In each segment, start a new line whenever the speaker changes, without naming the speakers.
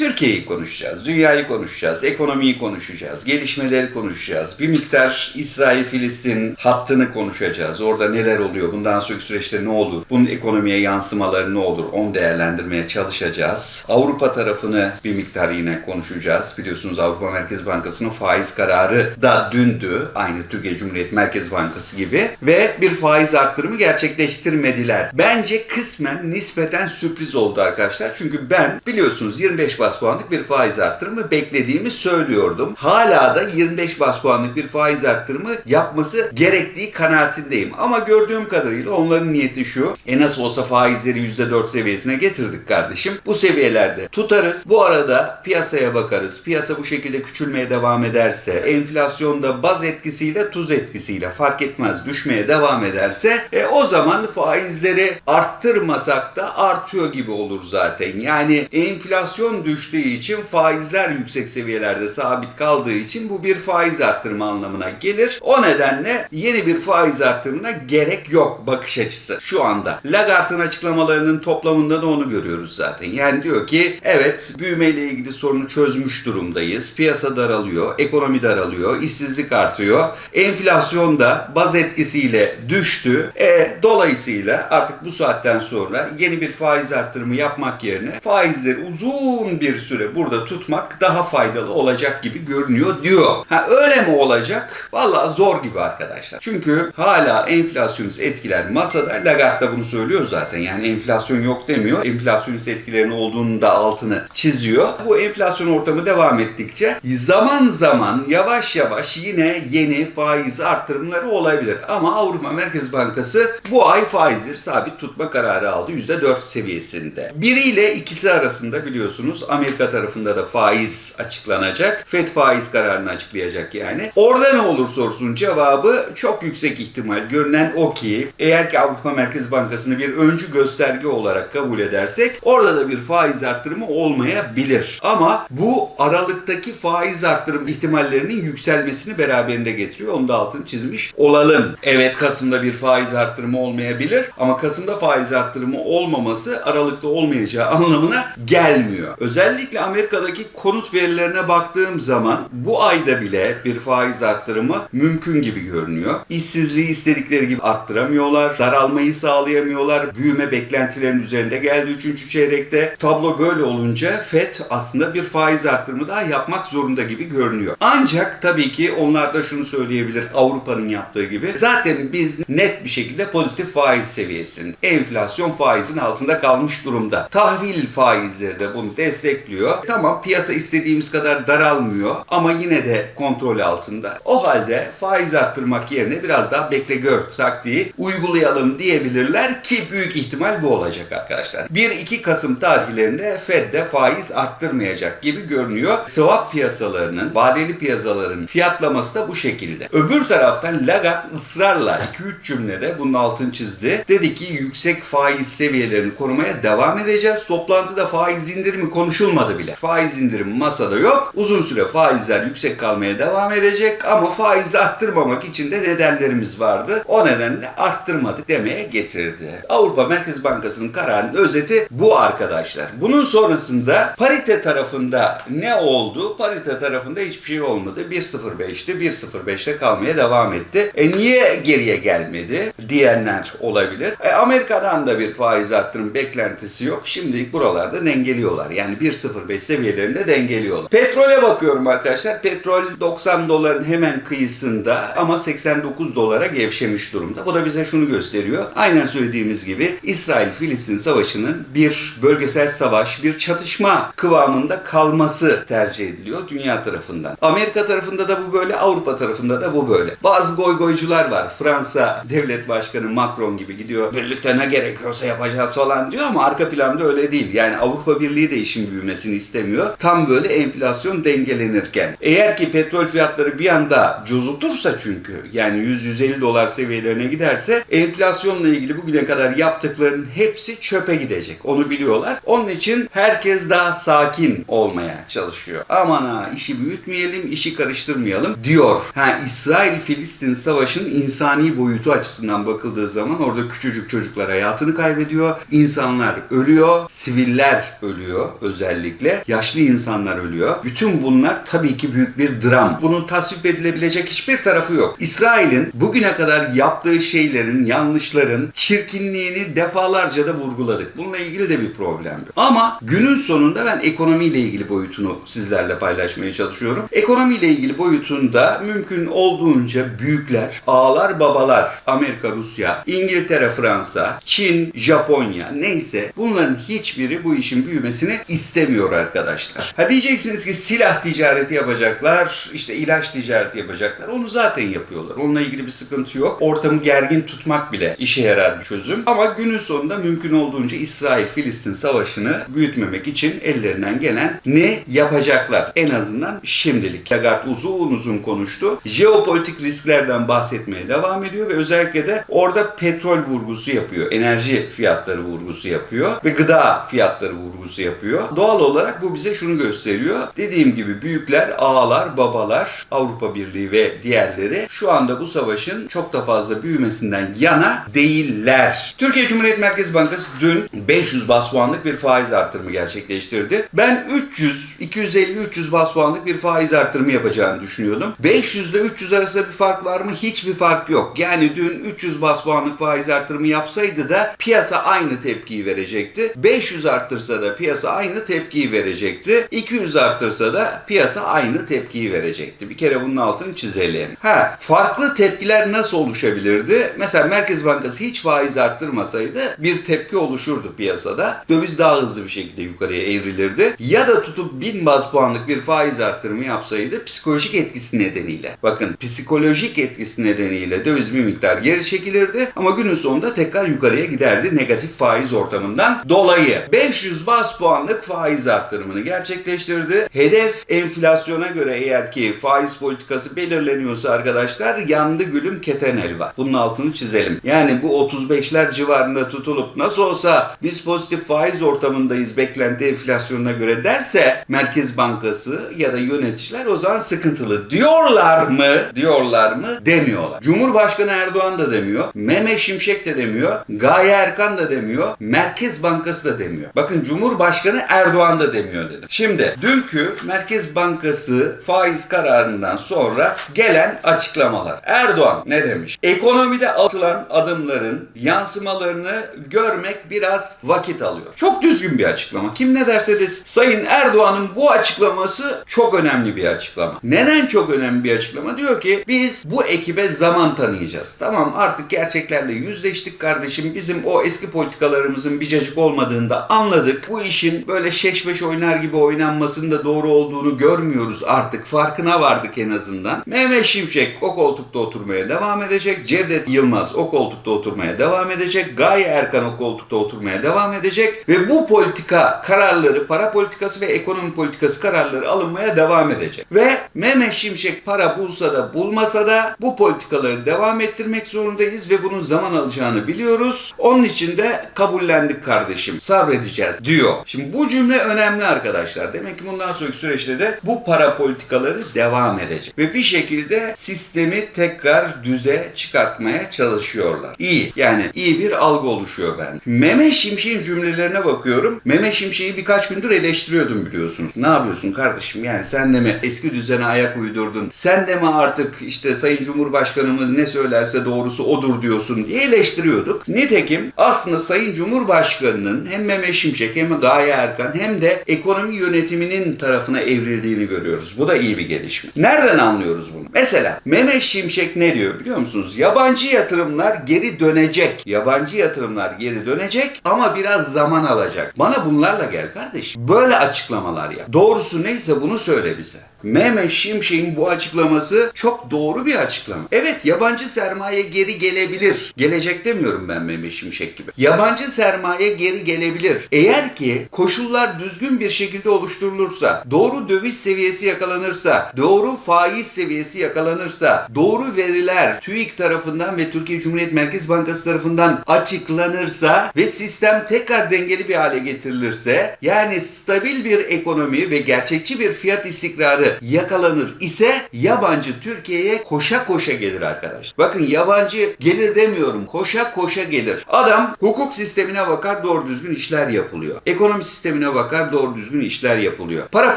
Türkiye'yi konuşacağız, dünyayı konuşacağız, ekonomiyi konuşacağız, gelişmeleri konuşacağız. Bir miktar İsrail-Filistin hattını konuşacağız. Orada neler oluyor, bundan sonraki süreçte ne olur, bunun ekonomiye yansımaları ne olur, onu değerlendirmeye çalışacağız. Avrupa tarafını bir miktar yine konuşacağız. Biliyorsunuz Avrupa Merkez Bankası'nın faiz kararı da dündü. Aynı Türkiye Cumhuriyet Merkez Bankası gibi. Ve bir faiz arttırımı gerçekleştirmediler. Bence kısmen nispeten sürpriz oldu arkadaşlar. Çünkü ben biliyorsunuz 25 bas puanlık bir faiz arttırımı beklediğimi söylüyordum. Hala da 25 bas puanlık bir faiz arttırımı yapması gerektiği kanaatindeyim. Ama gördüğüm kadarıyla onların niyeti şu. E nasıl olsa faizleri %4 seviyesine getirdik kardeşim. Bu seviyelerde tutarız. Bu arada piyasaya bakarız. Piyasa bu şekilde küçülmeye devam ederse, enflasyonda baz etkisiyle tuz etkisiyle fark etmez düşmeye devam ederse e, o zaman faizleri arttırmasak da artıyor gibi olur zaten. Yani enflasyon düştüğü için faizler yüksek seviyelerde sabit kaldığı için bu bir faiz arttırma anlamına gelir. O nedenle yeni bir faiz artırımına gerek yok bakış açısı şu anda. Lagarde'ın açıklamalarının toplamında da onu görüyoruz zaten. Yani diyor ki evet büyümeyle ilgili sorunu çözmüş durumdayız. Piyasa daralıyor, ekonomi daralıyor, işsizlik artıyor. Enflasyon da baz etkisiyle düştü. E, dolayısıyla artık bu saatten sonra yeni bir faiz arttırımı yapmak yerine faizleri uzun bir süre burada tutmak daha faydalı olacak gibi görünüyor diyor. Ha öyle mi olacak? Vallahi zor gibi arkadaşlar. Çünkü hala enflasyonist etkiler masada. Lagarde da bunu söylüyor zaten. Yani enflasyon yok demiyor. Enflasyonist etkilerin olduğunu da altını çiziyor. Bu enflasyon ortamı devam ettikçe zaman zaman yavaş yavaş yine yeni faiz arttırımları olabilir. Ama Avrupa Merkez Bankası bu ay faizleri sabit tutma kararı aldı. %4 seviyesinde. Biri ile ikisi arasında biliyorsunuz Amerika tarafında da faiz açıklanacak. FED faiz kararını açıklayacak yani. Orada ne olur sorusunun cevabı çok yüksek ihtimal. Görünen o ki eğer ki Avrupa Merkez Bankası'nı bir öncü gösterge olarak kabul edersek orada da bir faiz arttırımı olmayabilir. Ama bu aralıktaki faiz arttırım ihtimallerinin yükselmesini beraberinde getiriyor. Onu da altını çizmiş olalım. Evet Kasım'da bir faiz arttırımı olmayabilir ama Kasım'da faiz arttırımı olmaması aralıkta olmayacağı anlamına gelmiyor. Özellikle Amerika'daki konut verilerine baktığım zaman bu ayda bile bir faiz arttırımı mümkün gibi görünüyor. İşsizliği istedikleri gibi arttıramıyorlar. Daralmayı sağlayamıyorlar. Büyüme beklentilerinin üzerinde geldi 3. çeyrekte. Tablo böyle olunca FED aslında bir faiz arttırımı daha yapmak zorunda gibi görünüyor. Ancak tabii ki onlar da şunu söyleyebilir Avrupa'nın yaptığı gibi. Zaten biz net bir şekilde pozitif faiz seviyesinin, enflasyon faizin altında kalmış durumda. Tahvil faizleri de bunu destekliyor. Tamam piyasa istediğimiz kadar daralmıyor ama yine de kontrol altında. O halde faiz arttırmak yerine biraz daha bekle gör taktiği uygulayalım diyebilirler ki büyük ihtimal bu olacak arkadaşlar. 1-2 Kasım tarihlerinde Fed de faiz arttırmayacak gibi görünüyor. Swap piyasalarının, vadeli piyasaların fiyatlaması da bu şekilde. Öbür taraftan Lagarde ısrarla 2-3 cümlede bunun altını çizdi. Dedi ki yüksek faiz seviyelerini korumaya devam edeceğiz. Toplantıda faiz indirimi konuşulmadı bile. Faiz indirimi masada yok. Uzun süre faizler yüksek kalmaya devam edecek ama faiz arttırmamak için de nedenlerimiz vardı. O nedenle arttırmadı demeye getirdi. Avrupa Merkez Bankası'nın kararının özeti bu arkadaşlar. Bunun sonrasında parite tarafında ne oldu? Parite tarafında hiçbir şey olmadı. 1.05'ti. 1.05'te kalmaya devam etti. E niye geriye gelmedi diyenler olabilir. E Amerika'dan da bir faiz arttırım beklentisi yok. Şimdilik buralarda dengeliyorlar. Yani 1.05 seviyelerinde dengeliyorlar. Petrole bakıyorum arkadaşlar. Petrol 90 doların hemen kıyısında ama 89 dolara gevşemiş durumda. Bu da bize şunu gösteriyor. Aynen söylediğimiz gibi İsrail-Filistin savaşının bir bölgesel savaş, bir çatışma kıvamında kalması tercih ediliyor dünya tarafından. Amerika tarafında da bu böyle, Avrupa tarafında da bu böyle. Bazı goygoycular var. Fransa devlet başkanı Macron gibi gidiyor. Birlikte ne gerekiyorsa yapacağız falan diyor ama arka planda öyle değil. Yani Avrupa Birliği de işin büyümesini istemiyor. Tam böyle enflasyon dengelenirken. Eğer ki petrol fiyatları bir anda cozutursa çünkü yani 100-150 dolar seviyelerine giderse enflasyonla ilgili bugüne kadar yaptıklarının hepsi çöpe gidecek. Onu biliyorlar. Onun için herkes daha sakin olmaya çalışıyor. Aman ha işi büyütmeyelim, işi karıştırmayalım diyor. Ha İsrail-Filistin savaşının insani boyutu açısından bakıldığı zaman orada küçücük çocuklar hayatını kaybediyor. İnsanlar ölüyor, siviller ölüyor özellikle özellikle. Yaşlı insanlar ölüyor. Bütün bunlar tabii ki büyük bir dram. Bunun tasvip edilebilecek hiçbir tarafı yok. İsrail'in bugüne kadar yaptığı şeylerin, yanlışların, çirkinliğini defalarca da vurguladık. Bununla ilgili de bir problem yok. Ama günün sonunda ben ekonomiyle ilgili boyutunu sizlerle paylaşmaya çalışıyorum. Ekonomiyle ilgili boyutunda mümkün olduğunca büyükler, ağalar, babalar, Amerika, Rusya, İngiltere, Fransa, Çin, Japonya neyse bunların hiçbiri bu işin büyümesini istemiyor arkadaşlar. Ha diyeceksiniz ki silah ticareti yapacaklar, işte ilaç ticareti yapacaklar. Onu zaten yapıyorlar. Onunla ilgili bir sıkıntı yok. Ortamı gergin tutmak bile işe yarar bir çözüm. Ama günün sonunda mümkün olduğunca İsrail-Filistin savaşını büyütmemek için ellerinden gelen ne yapacaklar? En azından şimdilik. Lagarde uzun uzun konuştu. Jeopolitik risklerden bahsetmeye devam ediyor ve özellikle de orada petrol vurgusu yapıyor. Enerji fiyatları vurgusu yapıyor ve gıda fiyatları vurgusu yapıyor. Doğal olarak bu bize şunu gösteriyor. Dediğim gibi büyükler, ağalar, babalar, Avrupa Birliği ve diğerleri şu anda bu savaşın çok da fazla büyümesinden yana değiller. Türkiye Cumhuriyet Merkez Bankası dün 500 bas puanlık bir faiz artırımı gerçekleştirdi. Ben 300, 250-300 bas puanlık bir faiz artırımı yapacağını düşünüyordum. 500 ile 300 arasında bir fark var mı? Hiçbir fark yok. Yani dün 300 bas puanlık faiz artırımı yapsaydı da piyasa aynı tepkiyi verecekti. 500 arttırsa da piyasa aynı tepkiyi verecekti. 200 arttırsa da piyasa aynı tepkiyi verecekti. Bir kere bunun altını çizelim. Ha, farklı tepkiler nasıl oluşabilirdi? Mesela Merkez Bankası hiç faiz arttırmasaydı bir tepki oluşurdu piyasada. Döviz daha hızlı bir şekilde yukarıya evrilirdi. Ya da tutup 1000 baz puanlık bir faiz artırımı yapsaydı psikolojik etkisi nedeniyle. Bakın psikolojik etkisi nedeniyle döviz bir miktar geri çekilirdi ama günün sonunda tekrar yukarıya giderdi negatif faiz ortamından dolayı. 500 baz puanlık faiz artırımını gerçekleştirdi. Hedef enflasyona göre eğer ki faiz politikası belirleniyorsa arkadaşlar yandı gülüm keten elva. Bunun altını çizelim. Yani bu 35'ler civarında tutulup nasıl olsa biz pozitif faiz ortamındayız beklenti enflasyonuna göre derse Merkez Bankası ya da yöneticiler o zaman sıkıntılı. Diyorlar mı? Diyorlar mı? Demiyorlar. Cumhurbaşkanı Erdoğan da demiyor. Mehmet Şimşek de demiyor. Gaye Erkan da demiyor. Merkez Bankası da demiyor. Bakın Cumhurbaşkanı Erdoğan da demiyor dedim. Şimdi dünkü Merkez Bankası faiz kararından sonra gelen açıklamalar. Erdoğan ne demiş? Ekonomide atılan adımların yansımalarını görmek biraz vakit alıyor. Çok düzgün bir açıklama. Kim ne derse desin. Sayın Erdoğan'ın bu açıklaması çok önemli bir açıklama. Neden çok önemli bir açıklama? Diyor ki biz bu ekibe zaman tanıyacağız. Tamam artık gerçeklerle yüzleştik kardeşim. Bizim o eski politikalarımızın bir cacık olmadığını da anladık. Bu işin böyle şeşmeş oynar gibi oynanmasının da doğru olduğunu görmüyoruz artık. Farkına vardık en azından. Mehmet Şimşek o koltukta oturmaya devam edecek. Cevdet Yılmaz o koltukta oturmaya devam edecek. Gaye Erkan o koltukta oturmaya devam edecek. Ve bu politika kararları, para politikası ve ekonomi politikası kararları alınmaya devam edecek. Ve Mehmet Şimşek para bulsa da bulmasa da bu politikaları devam ettirmek zorundayız ve bunun zaman alacağını biliyoruz. Onun için de kabullendik kardeşim. Sabredeceğiz diyor. Şimdi bu cümle önemli arkadaşlar. Demek ki bundan sonraki süreçte de bu para politikaları devam edecek. Ve bir şekilde sistemi tekrar düze çıkartmaya çalışıyorlar. İyi. Yani iyi bir algı oluşuyor ben. Mehmet Şimşek'in cümlelerine bakıyorum. Mehmet Şimşek'i birkaç gündür eleştiriyordum biliyorsunuz. Ne yapıyorsun kardeşim? Yani sen de mi eski düzene ayak uydurdun? Sen de mi artık işte Sayın Cumhurbaşkanımız ne söylerse doğrusu odur diyorsun diye eleştiriyorduk. Nitekim aslında Sayın Cumhurbaşkanı'nın hem Mehmet Şimşek hem Gaye Erkan hem de ekonomi yönetiminin tarafına evrildiğini görüyoruz. Bu da iyi bir gelişme. Nereden anlıyoruz bunu? Mesela Mehmet Şimşek ne diyor biliyor musunuz? Yabancı yatırımlar geri dönecek. Yabancı yatırımlar geri dönecek ama biraz zaman alacak. Bana bunlarla gel kardeşim. Böyle açıklamalar yap. Doğrusu neyse bunu söyle bize. Mehmet Şimşek'in bu açıklaması çok doğru bir açıklama. Evet yabancı sermaye geri gelebilir. Gelecek demiyorum ben Mehmet Şimşek gibi. Yabancı sermaye geri gelebilir. Eğer ki koşullar düzgün bir şekilde oluşturulursa, doğru döviz seviyesi yakalanırsa, doğru faiz seviyesi yakalanırsa, doğru veriler TÜİK tarafından ve Türkiye Cumhuriyet Merkez Bankası tarafından açıklanırsa ve sistem tekrar dengeli bir hale getirilirse, yani stabil bir ekonomi ve gerçekçi bir fiyat istikrarı yakalanır ise yabancı Türkiye'ye koşa koşa gelir arkadaşlar. Bakın yabancı gelir demiyorum. Koşa koşa gelir. Adam hukuk sistemine bakar doğru düzgün işler yapılıyor. Ekonomi sistemine bakar doğru düzgün işler yapılıyor. Para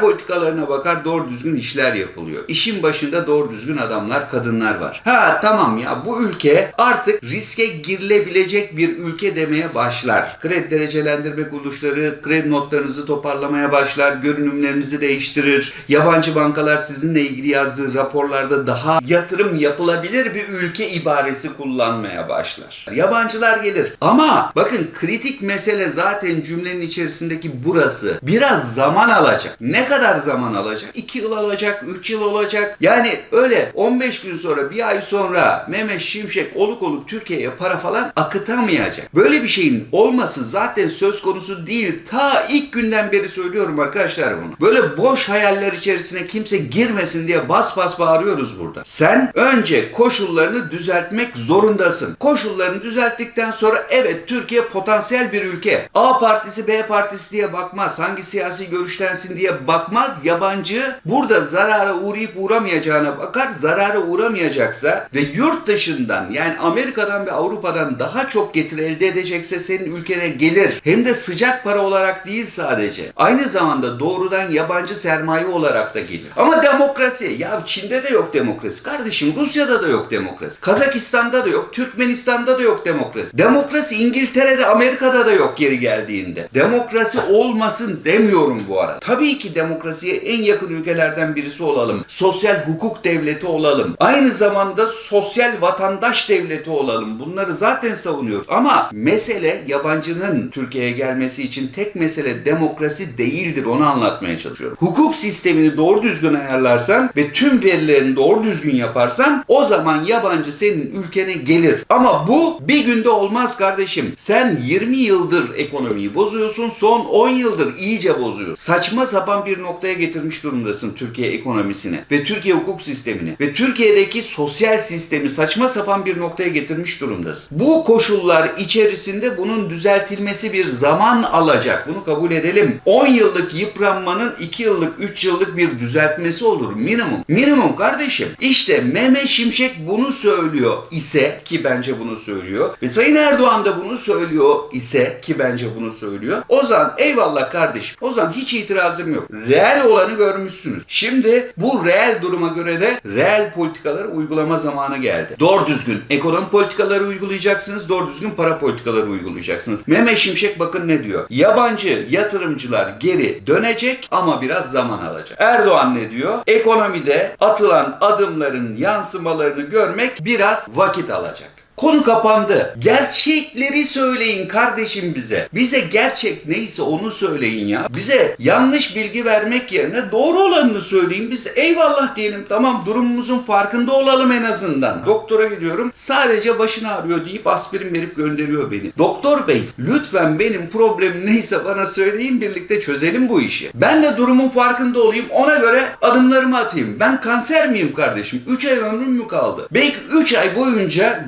politikalarına bakar doğru düzgün işler yapılıyor. İşin başında doğru düzgün adamlar, kadınlar var. Ha tamam ya bu ülke artık riske girilebilecek bir ülke demeye başlar. Kredi derecelendirme kuruluşları kredi notlarınızı toparlamaya başlar, görünümlerinizi değiştirir. Yabancı bankalar sizinle ilgili yazdığı raporlarda daha yatırım yapılabilir bir ülke ibaresi kullanmaya başlar. Yabancılar gelir. Ama bakın kritik mesele zaten cümlenin içerisindeki burası. Biraz zaman alacak. Ne kadar zaman alacak? 2 yıl alacak, 3 yıl olacak. Yani öyle 15 gün sonra, bir ay sonra Mehmet Şimşek oluk oluk Türkiye'ye para falan akıtamayacak. Böyle bir şeyin olması zaten söz konusu değil. Ta ilk günden beri söylüyorum arkadaşlar bunu. Böyle boş hayaller içerisine kimse girmesin diye bas bas bağırıyoruz burada. Sen önce koşullarını düzeltmek zorundasın. Koşullarını düzelttikten sonra evet Türkiye potansiyel bir ülke. A partisi B partisi diye bakmaz. Hangi siyasi görüştensin diye bakmaz. Yabancı burada zarara uğrayıp uğramayacağına bakar. Zarara uğramayacaksa ve yurt dışından yani Amerika'dan ve Avrupa'dan daha çok getir elde edecekse senin ülkene gelir. Hem de sıcak para olarak değil sadece. Aynı zamanda doğrudan yabancı sermaye olarak da gelir. Ama demokrasi. Ya Çin'de de yok demokrasi. Kardeşim Rusya'da da yok demokrasi. Kazakistan'da da yok. Türkmenistan'da da yok demokrasi. Demokrasi İngiltere'de Amerika'da da yok geri geldiğinde. Demokrasi olmasın demiyorum bu arada. Tabii ki demokrasiye en yakın ülkelerden birisi olalım. Sosyal hukuk devleti olalım. Aynı zamanda sosyal vatandaş devleti olalım. Bunları zaten savunuyoruz. Ama mesele yabancının Türkiye'ye gelmesi için tek mesele demokrasi değildir. Onu anlatmaya çalışıyorum. Hukuk sistemini doğru düzgün ayarlarsan ve tüm verilerini doğru düzgün yaparsan o zaman yabancı senin ülkene gelir. Ama bu bir günde olmaz kardeşim. Sen 20 yıldır ekonomiyi bozuyorsun. Son 10 yıldır iyice bozuyorsun. Saçma sapan bir noktaya getirmiş durumdasın Türkiye ekonomisini ve Türkiye hukuk sistemini ve Türkiye'deki sosyal sistemi saçma sapan bir noktaya getirmiş durumdasın. Bu koşullar içerisinde bunun düzeltilmesi bir zaman alacak. Bunu kabul edelim. 10 yıllık yıpranmanın 2 yıllık, 3 yıllık bir düzeltmesi olur minimum. Minimum kardeşim. İşte Mehmet Şimşek bunu söylüyor ise ki bence bunu söylüyor ve Sayın Erdoğan da bunu söylüyor ise ki bence bunu söylüyor. O zaman eyvallah kardeşim. O zaman hiç itirazım yok. Reel olanı görmüşsünüz. Şimdi bu reel duruma göre de reel politikaları uygulama zamanı geldi. Doğru düzgün ekonomi politikaları uygulayacaksınız. Doğru düzgün para politikaları uygulayacaksınız. Mehmet Şimşek bakın ne diyor? Yabancı yatırımcılar geri dönecek ama biraz zaman alacak. Erdoğan ne diyor? Ekonomide atılan adımların yansımalarını görmek biraz vakit alacak. Konu kapandı. Gerçekleri söyleyin kardeşim bize. Bize gerçek neyse onu söyleyin ya. Bize yanlış bilgi vermek yerine doğru olanını söyleyin. Biz de eyvallah diyelim. Tamam durumumuzun farkında olalım en azından. Doktora gidiyorum. Sadece başın ağrıyor deyip aspirin verip gönderiyor beni. Doktor bey lütfen benim problemim neyse bana söyleyin birlikte çözelim bu işi. Ben de durumun farkında olayım. Ona göre adımlarımı atayım. Ben kanser miyim kardeşim? 3 ay ömrüm mü kaldı? Belki 3 ay boyunca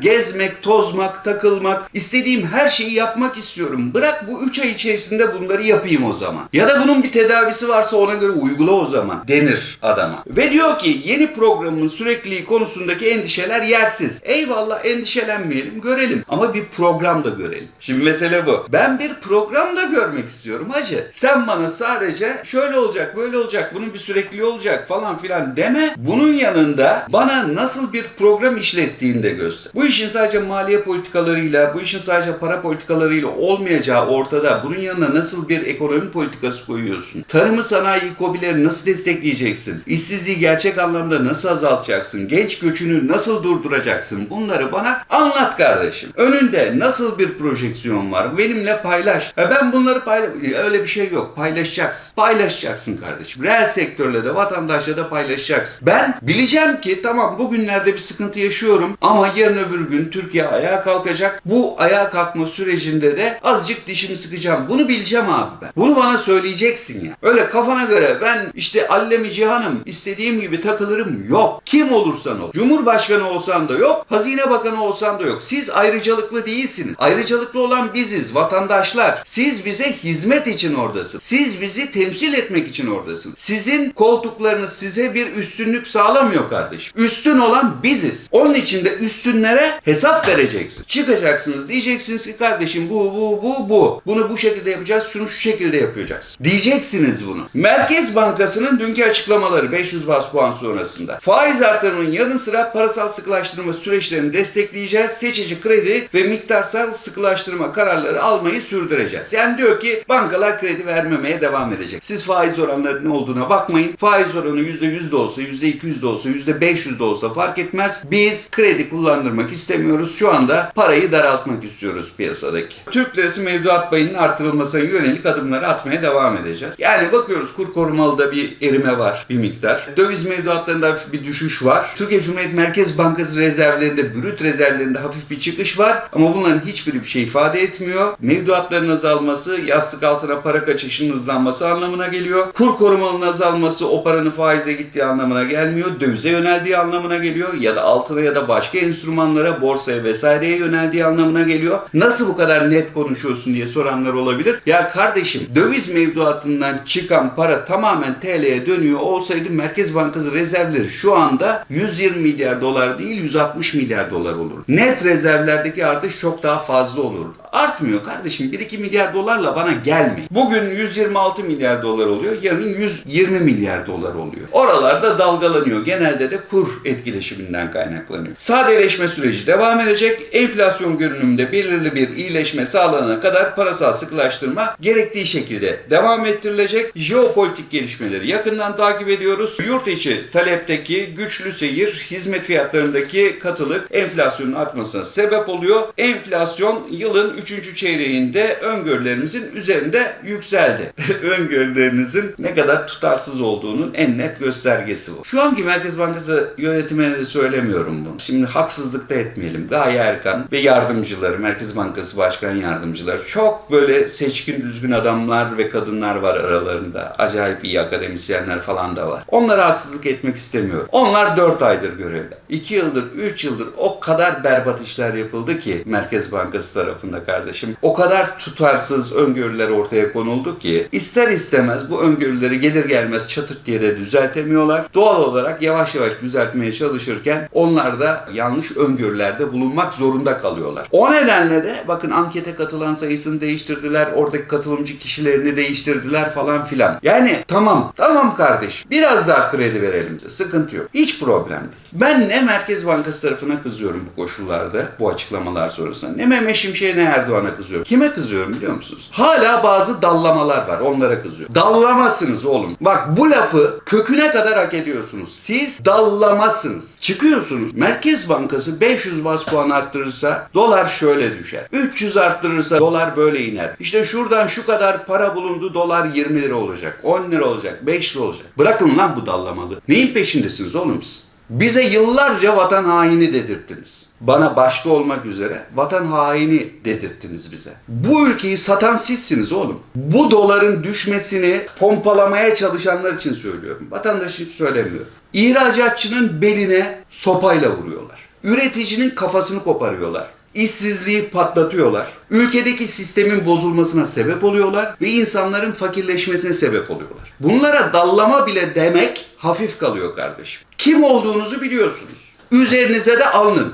gezmek, tozmak, takılmak, istediğim her şeyi yapmak istiyorum. Bırak bu 3 ay içerisinde bunları yapayım o zaman. Ya da bunun bir tedavisi varsa ona göre uygula o zaman denir adama. Ve diyor ki yeni programın sürekliliği konusundaki endişeler yersiz. Eyvallah endişelenmeyelim, görelim. Ama bir program da görelim. Şimdi mesele bu. Ben bir program da görmek istiyorum hacı. Sen bana sadece şöyle olacak, böyle olacak, bunun bir sürekliliği olacak falan filan deme. Bunun yanında bana nasıl bir program işlettiğini de göster. Bu işin sadece maliye politikalarıyla, bu işin sadece para politikalarıyla olmayacağı ortada. Bunun yanına nasıl bir ekonomi politikası koyuyorsun? Tarımı, sanayi, kobileri nasıl destekleyeceksin? İşsizliği gerçek anlamda nasıl azaltacaksın? Genç göçünü nasıl durduracaksın? Bunları bana anlat kardeşim. Önünde nasıl bir projeksiyon var? Benimle paylaş. Ha ben bunları paylaş... Öyle bir şey yok. Paylaşacaksın. Paylaşacaksın kardeşim. Reel sektörle de vatandaşla da paylaşacaksın. Ben bileceğim ki tamam bugünlerde bir sıkıntı yaşıyorum ama yarın öbür gün Türkiye ayağa kalkacak. Bu ayağa kalkma sürecinde de azıcık dişimi sıkacağım. Bunu bileceğim abi ben. Bunu bana söyleyeceksin ya. Öyle kafana göre ben işte allemi cihanım istediğim gibi takılırım yok. Kim olursan ol. Cumhurbaşkanı olsan da yok. Hazine bakanı olsan da yok. Siz ayrıcalıklı değilsiniz. Ayrıcalıklı olan biziz vatandaşlar. Siz bize hizmet için oradasınız. Siz bizi temsil etmek için oradasınız. Sizin koltuklarınız size bir üstünlük sağlamıyor kardeşim. Üstün olan biziz. Onun için de üstünlere hesap vereceksiniz. Çıkacaksınız diyeceksiniz ki kardeşim bu bu bu bu. Bunu bu şekilde yapacağız. Şunu şu şekilde yapacaksın. Diyeceksiniz bunu. Merkez Bankası'nın dünkü açıklamaları 500 bas puan sonrasında. Faiz artırımının yanı sıra parasal sıkılaştırma süreçlerini destekleyeceğiz. Seçici kredi ve miktarsal sıkılaştırma kararları almayı sürdüreceğiz. Yani diyor ki bankalar kredi vermemeye devam edecek. Siz faiz oranlarının ne olduğuna bakmayın. Faiz oranı %100 de olsa, %200 de olsa, %500 de olsa fark etmez. Biz kredi kullandırmak istemiyoruz. Şu anda parayı daraltmak istiyoruz piyasadaki. Türk lirası mevduat payının artırılmasına yönelik adımları atmaya devam edeceğiz. Yani bakıyoruz kur korumalıda bir erime var bir miktar. Döviz mevduatlarında hafif bir düşüş var. Türkiye Cumhuriyet Merkez Bankası rezervlerinde, brüt rezervlerinde hafif bir çıkış var. Ama bunların hiçbiri bir şey ifade etmiyor. Mevduatların azalması, yastık altına para kaçışının hızlanması anlamına geliyor. Kur korumalının azalması o paranın faize gittiği anlamına gelmiyor. Dövize yöneldiği anlamına geliyor. Ya da altına ya da başka enstrümanlara, borsaya vesaireye yöneldiği anlamına geliyor. Nasıl bu kadar net konuşuyorsun diye soranlar olabilir. Ya kardeşim döviz mevduatından çıkan para tamamen TL'ye dönüyor olsaydı Merkez Bankası rezervleri şu anda 120 milyar dolar değil 160 milyar dolar olur. Net rezervlerdeki artış çok daha fazla olur. Artmıyor kardeşim. 1-2 milyar dolarla bana gelmeyin. Bugün 126 milyar dolar oluyor. Yarın 120 milyar dolar oluyor. Oralarda dalgalanıyor. Genelde de kur etkileşiminden kaynaklanıyor. Sadeleşme süreci devam edecek. Enflasyon görünümünde belirli bir iyileşme sağlanana kadar parasal sıkılaştırma gerektiği şekilde devam ettirilecek. Jeopolitik gelişmeleri yakından takip ediyoruz. Yurt içi talepteki güçlü seyir, hizmet fiyatlarındaki katılık enflasyonun artmasına sebep oluyor. Enflasyon yılın 3. çeyreğinde öngörülerimizin üzerinde yükseldi. Öngörülerinizin ne kadar tutarsız olduğunun en net göstergesi bu. Şu anki Merkez Bankası yönetimine de söylemiyorum bunu. Şimdi haksızlık da etmeyelim. Gaye Erkan ve yardımcıları, Merkez Bankası Başkan Yardımcıları çok böyle seçkin düzgün adamlar ve kadınlar var aralarında. Acayip iyi akademisyenler falan da var. Onlara haksızlık etmek istemiyorum. Onlar 4 aydır görevde. 2 yıldır, 3 yıldır o kadar berbat işler yapıldı ki Merkez Bankası tarafında kardeşim. O kadar tutarsız öngörüler ortaya konuldu ki ister istemez bu öngörüleri gelir gelmez çatırt diye de düzeltemiyorlar. Doğal olarak yavaş yavaş düzeltmeye çalışırken onlar da yanlış öngörülerde bulunmak zorunda kalıyorlar. O nedenle de bakın ankete katılan sayısını değiştirdiler. Oradaki katılımcı kişilerini değiştirdiler falan filan. Yani tamam tamam kardeş biraz daha kredi verelim size. Sıkıntı yok. Hiç problem değil. Ben ne Merkez Bankası tarafına kızıyorum bu koşullarda, bu açıklamalar sonrasında. Ne Mehmet Şimşek'e ne Erdoğan'a kızıyorum. Kime kızıyorum biliyor musunuz? Hala bazı dallamalar var. Onlara kızıyorum. Dallamasınız oğlum. Bak bu lafı köküne kadar hak ediyorsunuz. Siz dallamasınız. Çıkıyorsunuz. Merkez Bankası 500 bas puan arttırırsa dolar şöyle düşer. 300 arttırırsa dolar böyle iner. İşte şuradan şu kadar para bulundu dolar 20 lira olacak. 10 lira olacak. 5 lira olacak. Bırakın lan bu dallamalı. Neyin peşindesiniz oğlum siz? Bize yıllarca vatan haini dedirttiniz. Bana başta olmak üzere vatan haini dedirttiniz bize. Bu ülkeyi satan sizsiniz oğlum. Bu doların düşmesini pompalamaya çalışanlar için söylüyorum. Vatandaş için söylemiyorum. İhracatçının beline sopayla vuruyorlar. Üreticinin kafasını koparıyorlar. İşsizliği patlatıyorlar. Ülkedeki sistemin bozulmasına sebep oluyorlar ve insanların fakirleşmesine sebep oluyorlar. Bunlara dallama bile demek hafif kalıyor kardeşim. Kim olduğunuzu biliyorsunuz. Üzerinize de alının.